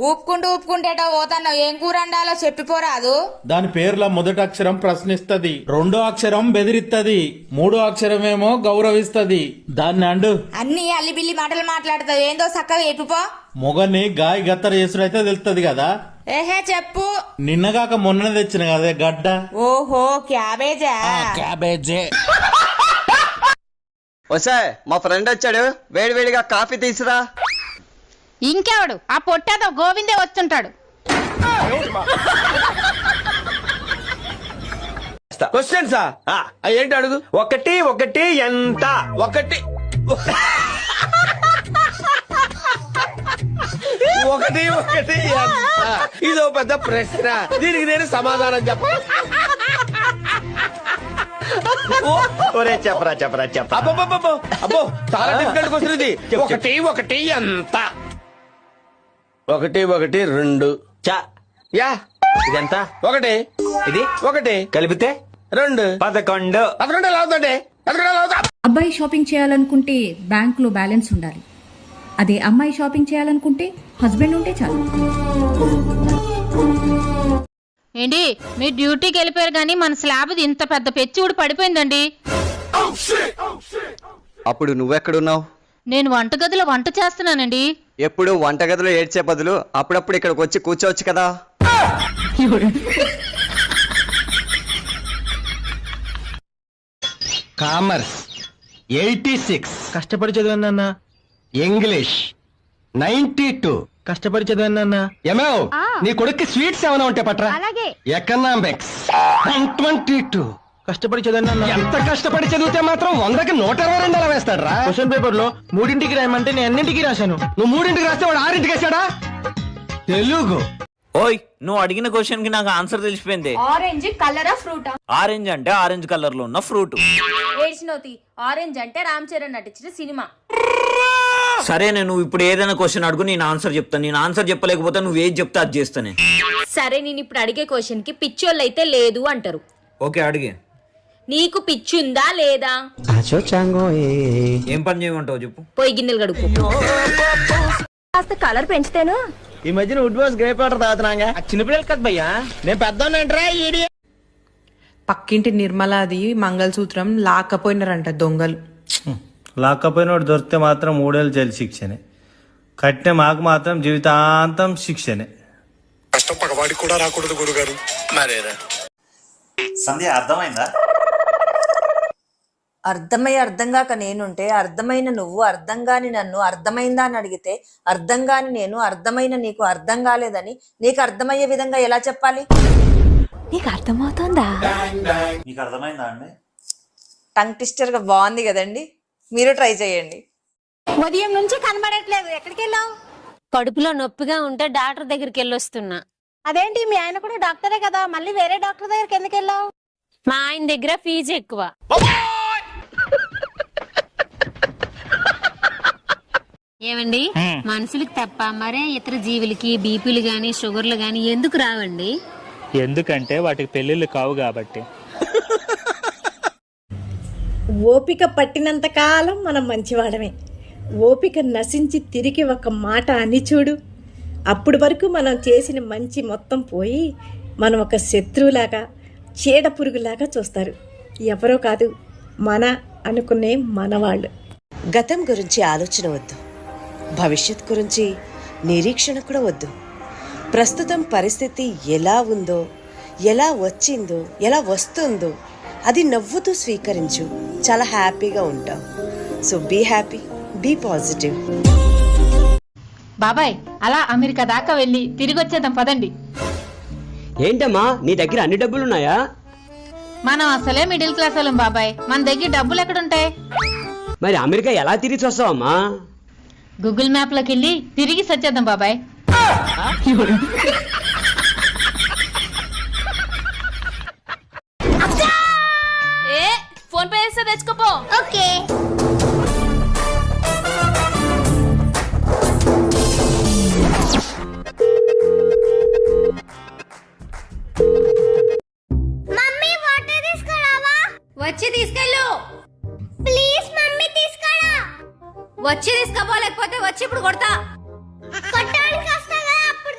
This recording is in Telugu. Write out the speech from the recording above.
ఊపుకుంటూ ఊపుకుంటేటో పోతున్నావు ఏం కూర వండాలో చెప్పిపోరాదు. దాని పేర్ల మొదటి అక్షరం ప్రశ్నిస్తది రెండో అక్షరం బెదిరిస్తది మూడో అక్షరమేమో గౌరవిస్తది. దాన్ని అండు. అన్ని అల్లిబిల్లి మాటలు మాట్లాడతావు ఏందో చక్కగా చెప్పిపో. మొగని గాయ గత్తర చేసుడైతే తెలుస్తుంది కదా. ఏహే చెప్పు. నిన్నగాక మొన్న తెచ్చిన కదే గడ్డ. ఓహో క్యాబేజా? క్యాబేజే. వసే మా ఫ్రెండ్ వచ్చాడు వేడివేడిగా కాఫీ తీసురా. ఇంకెవడు? ఆ పొట్టేదో గోవిందే వస్తుంటాడు. క్వశ్చన్సా ఏంటి అడుగు? ఒకటి ఒకటి ఎంత? ఒకటి. ఒకటి ఒకటి ఎంత? ఇదో పెద్ద ప్రశ్న. దీనికి నేను సమాధానం చెప్ప ఒరే చెప్పరా చెప్పరా చెప్పరా. అబ్బో అబ్బో చాలా డిఫికల్ట్ క్వశ్చన్ ఇది. ఒకటి ఒకటి ఎంత? ఒకటి ఒకటి రెండు. చా. యా. ఇదెంత? ఒకటి. ఇది? ఒకటి. కలిపితే? రెండు. పదకొండు. పదకొండు ఎలా అవుతుంది? పదకొండు ఎలా అవుతా? అబ్బాయి షాపింగ్ చేయాలనుకుంటే బ్యాంకులో బ్యాలెన్స్ ఉండాలి. అదే అమ్మాయి షాపింగ్ చేయాలనుకుంటే హస్బెండ్ ఉంటే చాలు. ఏంటి? మీ డ్యూటీకి వెళ్ళిపోయారు కానీ మన స్లాబ్ ఇంత పెద్ద పెచ్చుడు పడిపోయిందండి. అప్పుడు నువ్వెక్కడున్నావు? నేను వంటగదిలో వంట చేస్తున్నానండి. ఎప్పుడు వంటగదిలో ఏడ్చే బదులు అప్పుడప్పుడు ఇక్కడికి వచ్చి కూర్చోవచ్చు కదా. Commerce eighty six. కష్టపడి చదివాను ఇంగ్లీష్ నైన్టీ టూ. కష్టపడి చదివాను ఏమో నీ కొడుక్కి స్వీట్స్ ఏమైనా ఉంటే పట్రా. అలాగే. ఎకనామిక్స్ వన్ ట్వంటీ టూ కష్టపడి చదివాను ఎంత కష్టపడి చదివితే మాత్రం వందకి నూట ఇరవై రెండు అలా వేస్తాడు రా క్వశ్చన్ పేపర్లో మూడింటికి రాయమంటే నేను అన్నింటికి రాశాను? నువ్వు మూడింటికి రాస్తే వాడు ఆరింటికి వేసాడా తెలుగు. ఓయ్ నువ్వు అడిగిన క్వశ్చన్కి నాకు ఆన్సర్ తెలిసిపోయింది. ఆరెంజ్ కలరా ఫ్రూటా? ఆరెంజ్ అంటే ఆరెంజ్ కలర్లో ఉన్న ఫ్రూట్. ఏడ్చినోతి ఆరెంజ్ అంటే రామ్ చరణ్ నటించిన సినిమా. సరే నువ్వు ఇప్పుడు ఏదైనా క్వశ్చన్ అడుగు నేను ఆన్సర్ చెప్తాను. నేను ఆన్సర్ చెప్పలేకపోతే నువ్వు ఏది చెప్తే అది చేస్తానే. సరే నేను ఇప్పుడు అడిగే క్వశ్చన్కి పిచ్చోళ్ళు అయితే లేదు అంటారు. ఓకే అడిగే. నీకు పిచ్చుందా లేదా? ఏం పని చేయమంటావు చెప్పు. పోయి గిన్నెలు గడుపు కాస్త కలర్ పెంచితేను. ఈ మధ్యన వుడ్ వాస్ గ్రేప్ వాటర్ తాగుతున్నాగా. చిన్నపిల్లలు కదా భయ్యా. నేను పెద్దోన్నంటరా ఈడి. పక్కింటి నిర్మలాది మంగళసూత్రం లాక్కపోయినారంట దొంగలు. లాక్కపోయినోడు దొరికితే మాత్రం మూడేళ్ళు జైలు శిక్షనే. కట్టిన మాకు మాత్రం జీవితాంతం శిక్షనే. సంధ్య అర్థమైందా? అర్థమై అర్థం కాక నేనుంటే అర్థమైన నువ్వు అర్థం కాని నన్ను అర్థమైందా అని అడిగితే అర్థం కాని నేను అర్థమైన నీకు అర్థం కాలేదని నీకు అర్థమయ్యే విధంగా ఎలా చెప్పాలి? నీకు అర్థమవుతుందా? మీకు అర్థమైందా అండి? టంగ్ ట్విస్టర్గా బాగుంది కదండి. మీరు ట్రై చేయండి. ఉదయం నుంచి కనబడట్లేదు. ఎక్కడికి వెళ్ళావు? కడుపులో నొప్పిగా ఉంటే డాక్టర్ దగ్గరికి వెళ్ళొస్తున్నా. అదేంటి? మీ ఆయన కూడా డాక్టరే కదా. మళ్ళీ వేరే డాక్టర్ దగ్గరికి ఎందుకు వెళ్ళావు? మా ఆయన దగ్గర ఫీజు ఎక్కువ. ఏమండి? మనుషులకు తప్ప మరే ఇతర జీవులకి బీపీలు గాని షుగర్లు గాని ఎందుకు రావండి? ఎందుకంటే వాటికి పెళ్ళిళ్ళు కావు కాబట్టి. ఓపిక పట్టినంత కాలం మనం మంచివాడమే. ఓపిక నశించి తిరిగి ఒక మాట అని చూడు. అప్పటి వరకు మనం చేసిన మంచి మొత్తం పోయి మనం ఒక శత్రువులాగా చీడ పురుగులాగా చూస్తారు. ఎవరో కాదు మన అనుకునే మనవాళ్ళు. గతం గురించి ఆలోచన వద్దు. భవిష్యత్ గురించి నిరీక్షణ కూడా వద్దు. ప్రస్తుతం పరిస్థితి ఎలా ఉందో ఎలా వచ్చిందో ఎలా వస్తుందో అది నవ్వుతూ స్వీకరించు. చాలా హ్యాపీగా ఉంటాం so be happy be positive. బాబాయ్ అలా అమెరికా దాకా వెళ్ళి తిరిగి వచ్చేద్దాం పదండి. ఏంటమ్మా నీ దగ్గర అన్ని డబ్బులున్నాయా? మనం అసలే మిడిల్ క్లాస్ వాళ్ళం బాబాయ్. మన దగ్గర డబ్బులు ఎక్కడుంటాయి? మరి అమెరికా ఎలా తిరిగి వస్తావమ్మా? గూగుల్ మ్యాప్లోకి వెళ్ళి తిరిగి సచ్చేద్దాం బాబాయ్. ఏ ఫోన్ పే చేస్తే తెచ్చుకోపో. ఓకే. వచ్చి తీసుకపో లేకపోతే వచ్చి ఇప్పుడు కొడతా. అప్పుడు